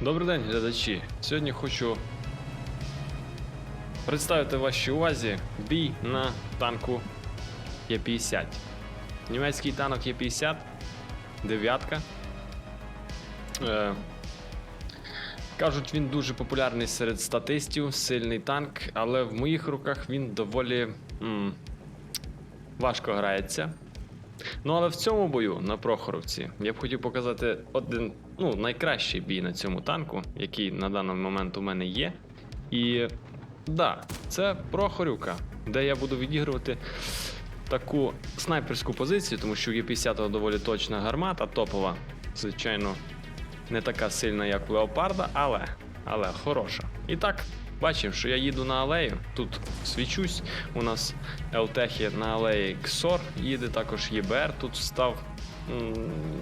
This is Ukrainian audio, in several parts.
Добрий день, глядачі. Сьогодні хочу представити вашій увазі бій на танку Є-50. Німецький танок Є-50, дев'ятка. Е, кажуть, він дуже популярний серед статистів, сильний танк, але в моїх руках він доволі м, важко грається. Ну, але в цьому бою на Прохоровці я б хотів показати один ну, найкращий бій на цьому танку, який на даний момент у мене є. І да, це Прохорюка, де я буду відігрувати таку снайперську позицію, тому що у Є50 доволі точна гармата, топова. Звичайно, не така сильна, як у Леопарда, але, але хороша. І так, бачимо, що я їду на алею. Тут свічусь. У нас Елтехі на алеї Ксор їде, також ЄБР тут став.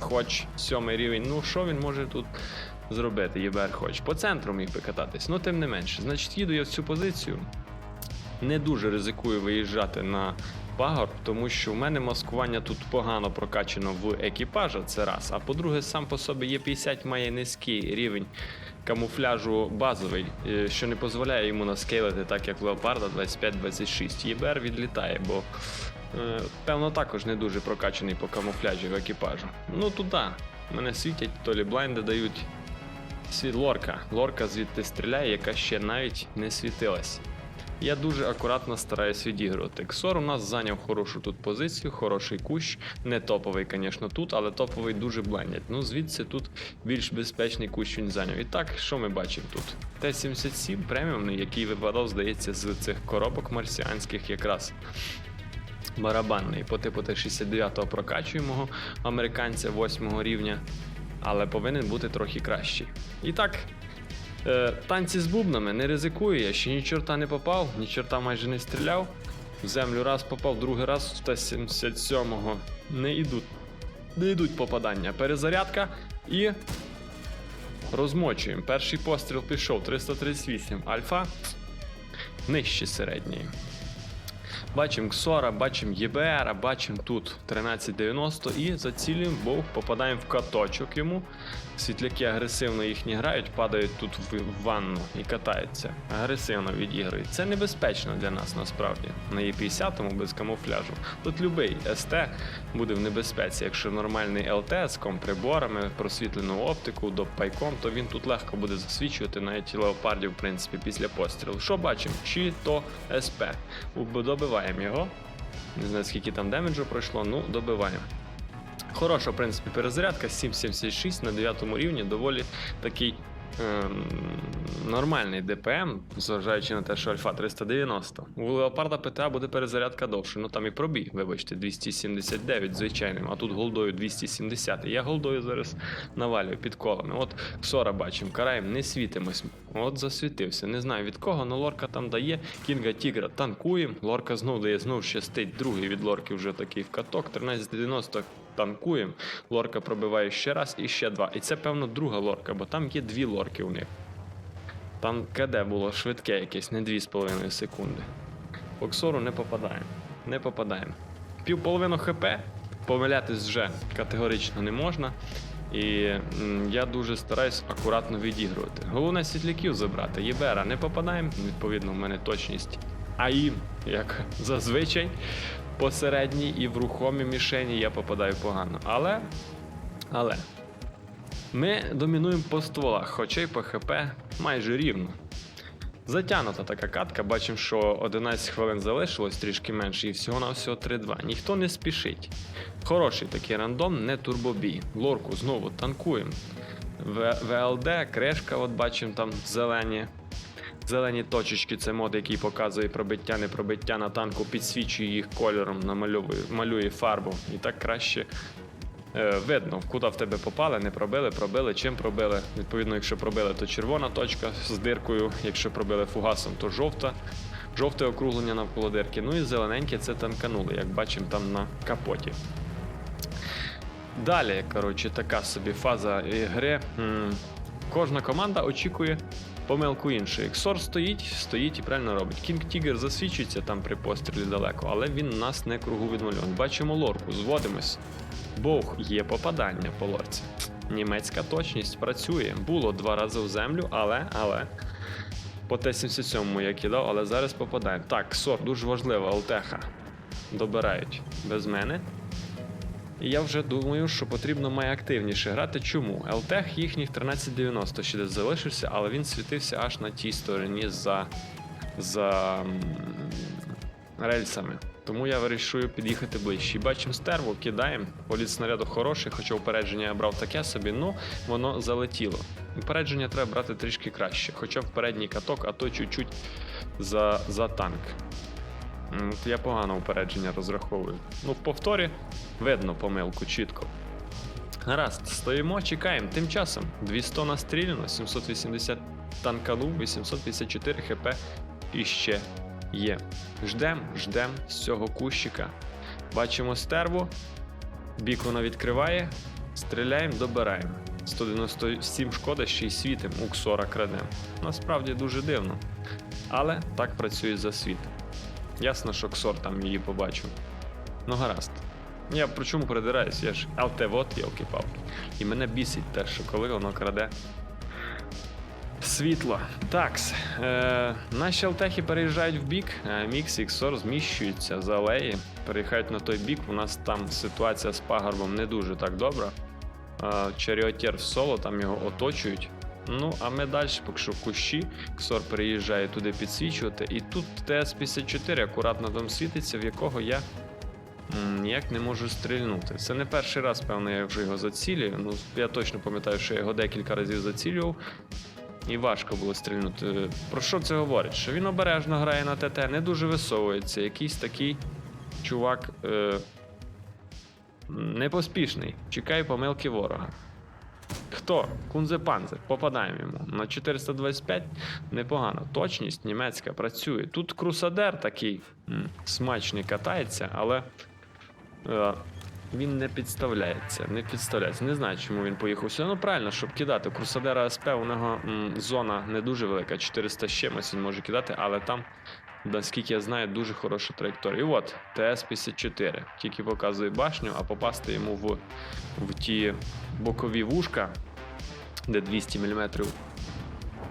Хоч сьомий рівень. Ну, що він може тут зробити? ЄБР хоч. По центру міг би кататись, ну тим не менше. Значить, їду я в цю позицію. Не дуже ризикую виїжджати на пагорб, тому що в мене маскування тут погано прокачано в екіпажа, це раз. А по-друге, сам по собі є 50 має низький рівень камуфляжу базовий, е, що не дозволяє йому наскейлити так, як в Леопарда 25-26. ЄБР відлітає, бо е, певно також не дуже прокачаний по камуфляжі в екіпажу. Ну туди. Мене світять, то лі блайнди дають. Світ лорка. Лорка звідти стріляє, яка ще навіть не світилась. Я дуже акуратно стараюсь відігрувати. Ксор у нас зайняв хорошу тут позицію, хороший кущ. Не топовий, звісно, тут, але топовий дуже блендять. Ну, звідси тут більш безпечний кущ він зайняв. І так, що ми бачимо тут? Т-77 преміумний, який випадав, здається, з цих коробок марсіанських якраз. Барабанний по типу Т-69 прокачуємого американця 8 рівня, але повинен бути трохи кращий. І так, Е, танці з бубнами не ризикую, я ще ні чорта не попав, ні чорта майже не стріляв. В землю раз попав, другий раз в Т-77-го. Не йдуть. Не йдуть попадання. Перезарядка і. Розмочуємо. Перший постріл пішов 338. Альфа нижче середньої. Бачимо Ксора, бачимо ЄБР, бачимо тут 1390 і зацілюємо, бо попадаємо в каточок йому. Світляки агресивно їхні грають, падають тут в ванну і катаються. Агресивно відіграють. Це небезпечно для нас насправді. На Є50 без камуфляжу. Тут любий СТ буде в небезпеці. Якщо нормальний ЛТ з комприборами, просвітлену оптику, допайком, то він тут легко буде засвічувати навіть леопардів, в принципі, після пострілу. Що бачимо? Чи то СП. Добиваємо його. Не знаю, скільки там демеджу пройшло, ну добиваємо. Хороша, в принципі, перезарядка 7,76 на 9 рівні, доволі такий ем, нормальний ДПМ, зважаючи на те, що Альфа 390. У Леопарда ПТА буде перезарядка довше. Ну там і пробій, вибачте, 279 звичайним, а тут голдою 270. Я голдою зараз навалюю під колами. От Ксора бачимо, караєм, не світимось. От засвітився. Не знаю від кого, але лорка там дає. Кінга Тігра танкуємо. Лорка знов дає, знов щастить. Другий від лорки вже такий в каток. 1390 танкуємо. Лорка пробиває ще раз і ще два. І це, певно, друга лорка, бо там є дві лорки у них. Там КД було швидке якесь, не 2,5 секунди. По Ксору не попадаємо. Не попадаємо. Півполовину ХП помилятись вже категорично не можна. І я дуже стараюсь акуратно відігрувати. Головне світляків забрати. ЄБРа не попадаємо, відповідно, в мене точність АІ, як зазвичай, посередній і в рухомій мішені я попадаю погано. Але. Але. Ми домінуємо по стволах, хоча й по ХП майже рівно. Затягнута така катка, бачимо, що 11 хвилин залишилось трішки менше, і всього на всього 3-2. Ніхто не спішить. Хороший такий рандом, не турбобій. Лорку знову танкуємо. В- ВЛД, крешка, от бачимо там зелені. Зелені точечки це мод, який показує пробиття, не пробиття на танку, підсвічує їх кольором, намальовує, малює фарбу. І так краще е, видно, куди в тебе попали, не пробили, пробили, чим пробили. Відповідно, якщо пробили, то червона точка з диркою, якщо пробили фугасом, то жовта. Жовте округлення навколо дирки. Ну і зелененьке це танканули, як бачимо там на капоті. Далі, коротше, така собі фаза гри. Кожна команда очікує помилку іншої. Ксор стоїть, стоїть і правильно робить. Кінг Тігер засвічується там при пострілі далеко, але він нас не кругу відмальовує. Бачимо лорку, зводимось. Бог, є попадання по лорці. Німецька точність працює. Було два рази в землю, але, але. По Т-77 я кидав, але зараз попадаємо. Так, СОР, дуже важливо, Алтеха. Добирають без мене. І я вже думаю, що потрібно має активніше грати. Чому? ЛТЕХ їхніх 1390 ще десь залишився, але він світився аж на тій стороні за, за рельсами. Тому я вирішую під'їхати ближче. Бачимо стерву, кидаємо. Політ снаряду хороший, хоча упередження я брав таке собі, ну воно залетіло. Упередження треба брати трішки краще, хоча б передній каток, а то чуть-чуть за, за танк. От Я погано упередження розраховую. Ну, в повторі видно помилку чітко. Гаразд, стоїмо, чекаємо. Тим часом 200 настріляно, 780 танкану, 854 хп іще є. Ждем, ждем з цього кущика. Бачимо стерву. Бік вона відкриває. Стріляємо, добираємо. 197 шкода, ще й світим, ук 40 крадем. Насправді дуже дивно. Але так працює за світ. Ясно, що Ксор там її побачив. Ну гаразд. Я про чому придираюсь? Я ж алтевот, йолки-палки. І мене бісить те, що коли воно краде світло. Такс. Е, наші алтехи переїжджають в бік, а Мікс і Ксор зміщуються з алеї, переїхають на той бік. У нас там ситуація з пагорбом не дуже так добра. Е, Чаріотєр в соло, там його оточують. Ну, а ми далі, поки що кущі. Ксор переїжджає туди підсвічувати. І тут ТС-54 акуратно там світиться, в якого я ніяк не можу стрільнути. Це не перший раз, певно, я вже його зацілюю. Ну, я точно пам'ятаю, що я його декілька разів зацілював. І важко було стрільнути. Про що це говорить? Що він обережно грає на ТТ, не дуже висовується. Якийсь такий чувак е, непоспішний. Чекає помилки ворога. Хто? Кунзепанзер. Попадаємо йому. На 425 непогано. Точність німецька працює. Тут крусадер такий смачний катається, але е, він не підставляється. Не підставляється. Не знаю, чому він поїхав сюди. Ну правильно, щоб кидати. Крусадера СП у нього м, зона не дуже велика, 400 з чимось він може кидати, але там, наскільки я знаю, дуже хороша траєкторія. І от ТС-54. Тільки показує башню, а попасти йому в, в ті бокові вушка, де 200 мм.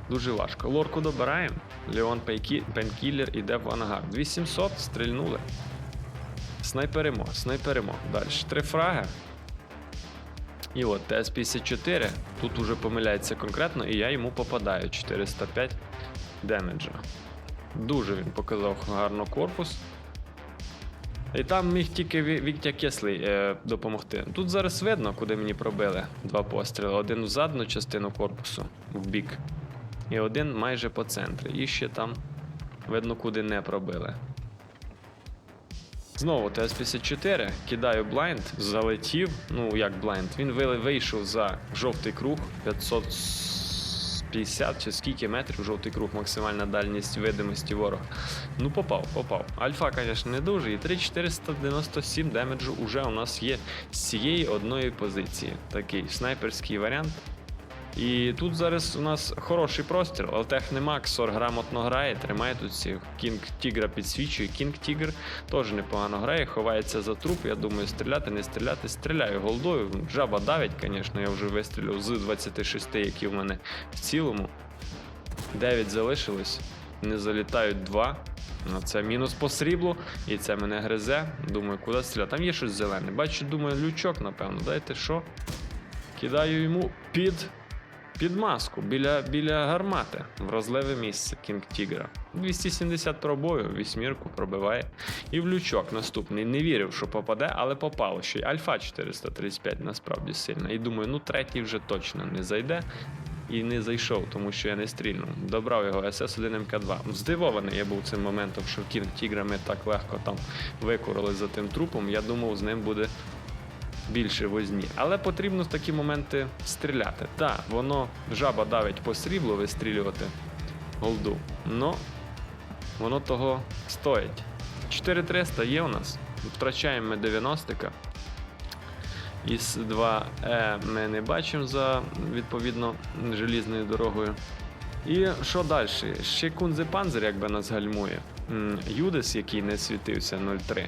Дуже важко. Лорку добираємо. Леон Пенкіллер іде в ангар. 2700 стрільнули. Снайперимо, снайперимо. Далі. Три фраги. І от ТС-54. Тут уже помиляється конкретно, і я йому попадаю 405 демеджа. Дуже він показав гарно корпус. І там міг тільки Ві- Віктя Кеслий е, допомогти. Тут зараз видно, куди мені пробили два постріли. Один в задну частину корпусу в бік. І один майже по центрі. І ще там видно, куди не пробили. Знову ТС-54, кидаю блайнд, залетів. Ну як блайнд, він вийшов за жовтий круг 550 чи скільки метрів жовтий круг, максимальна дальність видимості ворога. Ну попав, попав. Альфа, звісно, не дуже. І 3497 демеджу вже у нас є з цієї одної позиції. Такий снайперський варіант. І тут зараз у нас хороший простір, Алтех нема, Ксор грамотно грає, тримає тут всіх. Кінг Тігра підсвічує. Кінг Тігр теж непогано грає, ховається за труп. Я думаю, стріляти, не стріляти. Стріляю голдою. Жаба давить, звісно, я вже вистрілив з 26, які в мене в цілому. 9 залишилось. Не залітають 2. Ну, це мінус по сріблу, і це мене гризе. Думаю, куди стріляти. Там є щось зелене. Бачу, думаю, лючок, напевно. Дайте що? Кидаю йому під під маску біля, біля гармати. Вразливе місце Кінг Тігра. 270 пробою, вісьмірку пробиває. І в лючок наступний. Не вірив, що попаде, але попало ще й. Альфа 435 насправді сильна. І думаю, ну третій вже точно не зайде. І не зайшов, тому що я не стрільнув. Добрав його СС-1 МК2. Здивований я був цим моментом, що Кінг Тігра ми так легко там викурили за тим трупом. Я думав, з ним буде більше возні. Але потрібно в такі моменти стріляти. Так, воно жаба давить по сріблу вистрілювати голду. Но воно того стоїть. 4300 є у нас. Втрачаємо ми 90-ка. Із 2Е ми не бачимо за відповідно желізною дорогою. І що далі? Ще Кунзе Панзер якби нас гальмує. Юдес, який не світився 0,3.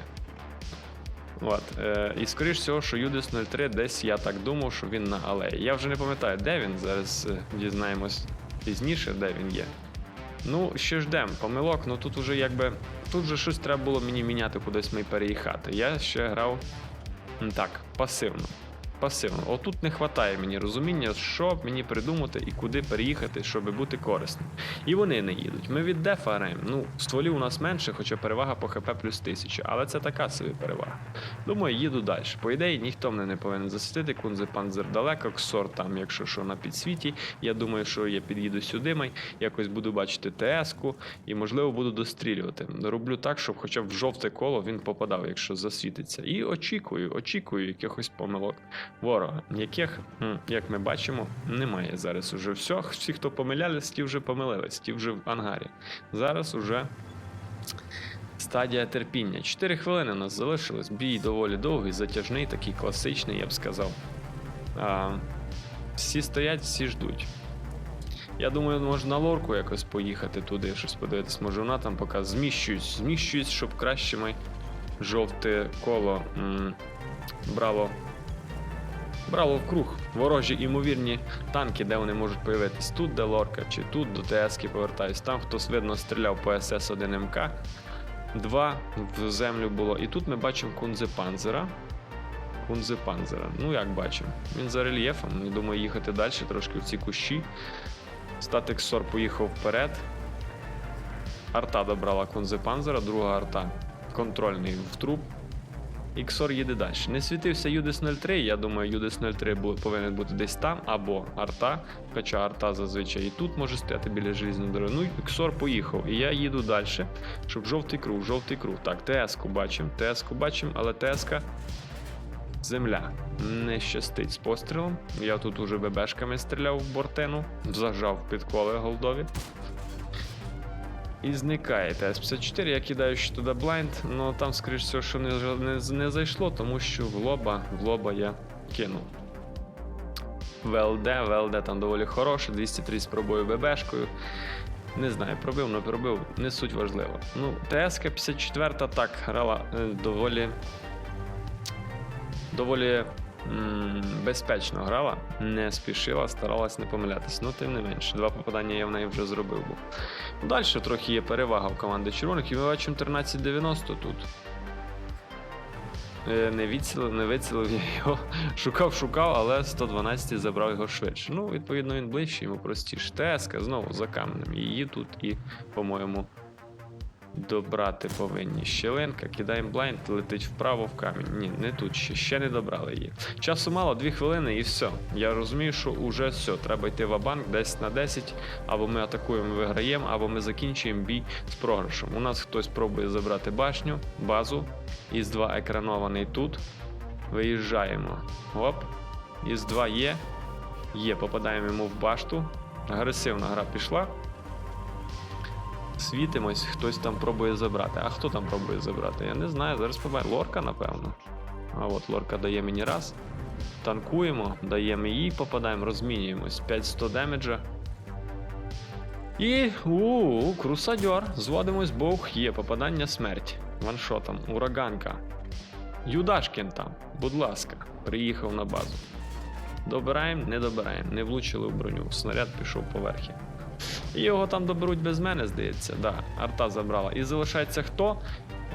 От, е, і скоріш всього, що Юдис 03 десь я так думав, що він на алеї. Я вже не пам'ятаю, де він. Зараз е, дізнаємось пізніше, де він є. Ну, ще ждемо. Помилок, ну тут уже якби. Тут же щось треба було мені міняти, кудись ми переїхати. Я ще грав так, пасивно. Пасивно. Отут не вистачає мені розуміння, що мені придумати і куди переїхати, щоб бути корисним. І вони не їдуть. Ми від дефа. Ну, стволів у нас менше, хоча перевага по ХП плюс 1000, але це така собі перевага. Думаю, їду далі. По ідеї, ніхто мене не повинен засвітити. Кунзе панзер далеко, ксор там, якщо що, на підсвіті. Я думаю, що я під'їду сюди, май, якось буду бачити ТС-ку і, можливо, буду дострілювати. Роблю так, щоб хоча б в жовте коло він попадав, якщо засвітиться. І очікую, очікую якихось помилок ворога, яких, як ми бачимо, немає зараз уже все. Всі, хто помилялись, ті вже помилились, ті вже в ангарі. Зараз уже стадія терпіння. 4 хвилини у нас залишилось. Бій доволі довгий, затяжний, такий класичний, я б сказав. А, всі стоять, всі ждуть. Я думаю, може на лорку якось поїхати туди, щось подивитись. Може вона там поки зміщуюсь, зміщуюсь, щоб краще ми жовте коло м, брало. Брало в круг ворожі імовірні танки, де вони можуть появитись. Тут, де лорка, чи тут до ТС-ки повертаюсь. Там хтось видно стріляв по СС-1 МК. Два в землю було. І тут ми бачимо кунзе панзера. Кунзе панзера. Ну як бачимо. Він за рельєфом. Я думаю, їхати далі трошки в ці кущі. Статик Сор поїхав вперед. Арта добрала кунзе панзера, друга арта контрольний в труп. Іксор їде далі. Не світився Юдис 03, я думаю, Юдис 03 повинен бути десь там, або арта. Хоча арта зазвичай і тут може стояти біля желізної дороги. Ну, Іксор поїхав. І я їду далі, щоб жовтий круг, жовтий круг. Так, ТС-ку бачимо, ТС-ку бачимо, але ТС-ка земля. Не щастить з пострілом. Я тут уже ББшками стріляв в бортену, зажав підколи голдові. І зникає ТС-54, я кидаю ще туди блайнд, але там, скоріш всього, що не, не, не зайшло, тому що в лоба, в лоба я кинув. ВЛД, ВЛД там доволі хороше, 230 пробою ББшкою. Не знаю, пробив, не пробив, не суть важливо. Ну, ТСК-54 так грала е, доволі. доволі безпечно грала, не спішила, старалась не помилятись. Ну, тим не менше, два попадання я в неї вже зробив був. Далі трохи є перевага в команди червоних, і ми бачимо 1390 тут. Е, Не відцілив, не вицілив я його. Шукав, шукав, але 112 забрав його швидше. Ну, відповідно, він ближче, йому простіше. ТСК знову за каменем. Її тут і, по-моєму, добрати повинні. Щелинка, кидаємо блайнд, летить вправо в камінь. Ні, не тут ще, ще не добрали її. Часу мало, 2 хвилини і все. Я розумію, що вже все. Треба йти в банк 10 на 10. Або ми атакуємо, виграємо, або ми закінчуємо бій з програшем. У нас хтось пробує забрати башню, базу. Із 2 екранований тут. Виїжджаємо. Оп. Із 2 є. Є, попадаємо йому в башту. Агресивна гра пішла. Світимось, хтось там пробує забрати. А хто там пробує забрати? Я не знаю. Зараз побачимо. Лорка, напевно. А от лорка дає мені раз. Танкуємо, даємо їй, попадаємо, розмінюємось. 500 демеджа. І у крусадьор. Зводимось, бог є. Попадання смерть. Ваншотом. Ураганка. Юдашкін там, будь ласка, приїхав на базу. Добираємо, не добираємо, не влучили в броню. Снаряд пішов поверхи. Його там доберуть без мене, здається. Да, арта забрала. І залишається хто?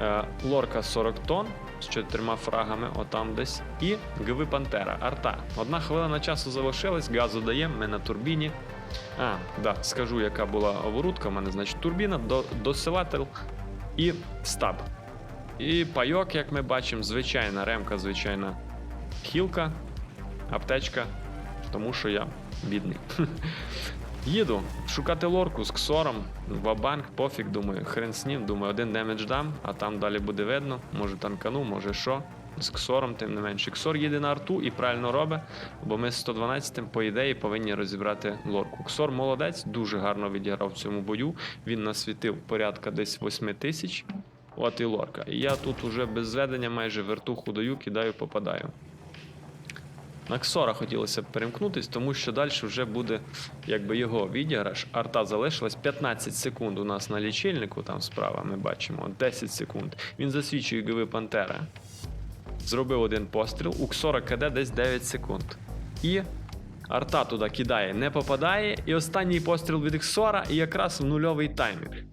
Е, Лорка 40 тонн з чотирма фрагами, отам десь. І ГВ Пантера. Арта. Одна хвилина часу залишилась, газу даємо, ми на турбіні. А, да, скажу, яка була оборудка. У мене, значить, турбіна, до, досилатель і стаб. І пайок, як ми бачимо, звичайна ремка, звичайна хілка, аптечка, тому що я бідний. Їду шукати лорку з ксором, вабанк, пофіг, думаю, хрен з ним, думаю, один демедж дам, а там далі буде видно. Може танкану, може що. З ксором, тим не менше. Ксор їде на арту і правильно робить, бо ми з 112 по ідеї повинні розібрати лорку. Ксор молодець, дуже гарно відіграв в цьому бою. Він насвітив порядка десь 8 тисяч. От і лорка. І я тут уже без зведення майже вертуху даю, кидаю, попадаю. На Ксора хотілося б перемкнутись, тому що далі вже буде якби його відіграш. Арта залишилась 15 секунд у нас на лічильнику, там справа ми бачимо 10 секунд. Він засвідчує ГВ Пантера. зробив один постріл, у Ксора КД десь 9 секунд. І арта туди кидає, не попадає, і останній постріл від Ксора, і якраз в нульовий таймінг.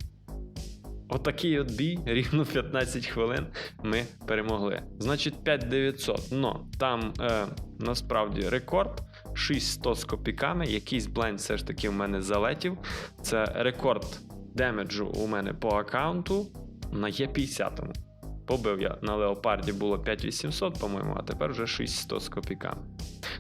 Отакий от бій, рівно 15 хвилин ми перемогли. Значить, 5900. Но там е, насправді рекорд 6100 з копійками. Якийсь бленд все ж таки в мене залетів. Це рекорд демеджу у мене по аккаунту на Є50. Побив я на леопарді було 5800, по-моєму, а тепер вже 6100 з копійками.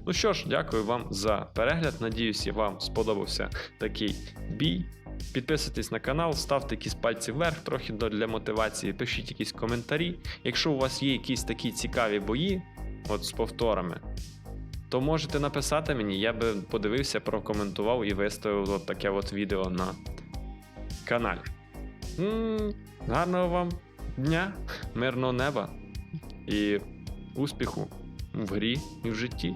Ну що ж, дякую вам за перегляд. Надіюсь, вам сподобався такий бій. Підписуйтесь на канал, ставте якісь пальці вверх трохи для мотивації, пишіть якісь коментарі. Якщо у вас є якісь такі цікаві бої, от з повторами, то можете написати мені, я би подивився, прокоментував і виставив от таке от відео на каналі. м гарного вам дня, мирного неба і успіху в грі і в житті.